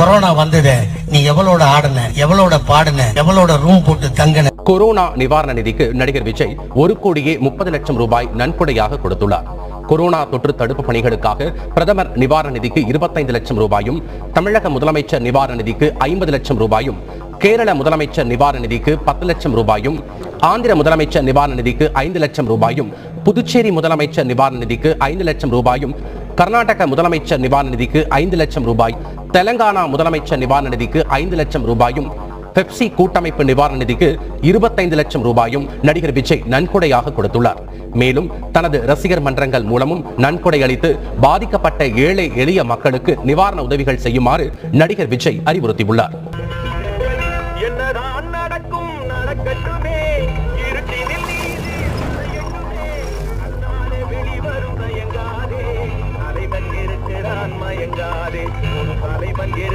Corona வந்தது நீ எவ்வளோட ஆடின எவ்வளோட பாடின எவ்வளோட ரூம் போட்டு தங்கின? கொரோனா நிவாரண நிதிக்கு நடிகர் விஜய் ஒரு கோடியே முப்பது லட்சம் ரூபாய் நன்கொடையாக கொடுத்துள்ளார். கொரோனா தொற்று தடுப்பு பணிகளுக்காக பிரதமர் நிவாரண நிதிக்கு இருபத்தைந்து லட்சம் ரூபாயும் தமிழக முதலமைச்சர் நிவாரண நிதிக்கு ஐம்பது லட்சம் ரூபாயும் கேரள முதலமைச்சர் நிவாரண நிதிக்கு பத்து லட்சம் ரூபாயும் ஆந்திர முதலமைச்சர் நிவாரண நிதிக்கு ஐந்து லட்சம் ரூபாயும் புதுச்சேரி முதலமைச்சர் நிவாரண நிதிக்கு ஐந்து லட்சம் ரூபாயும் கர்நாடக முதலமைச்சர் நிவாரண நிதிக்கு ஐந்து லட்சம் ரூபாய் தெலங்கானா முதலமைச்சர் நிவாரண நிதிக்கு ஐந்து லட்சம் ரூபாயும் பெப்சி கூட்டமைப்பு நிவாரண நிதிக்கு இருபத்தைந்து லட்சம் ரூபாயும் நடிகர் விஜய் நன்கொடையாக கொடுத்துள்ளார். மேலும் தனது ரசிகர் மன்றங்கள் மூலமும் நன்கொடை அளித்து பாதிக்கப்பட்ட ஏழை எளிய மக்களுக்கு நிவாரண உதவிகள் செய்யுமாறு நடிகர் விஜய் அறிவுறுத்தியுள்ளார். என்னதான் நடக்கும் நடக்கட்டுமே. என்றாரே ஒரு தலைவன்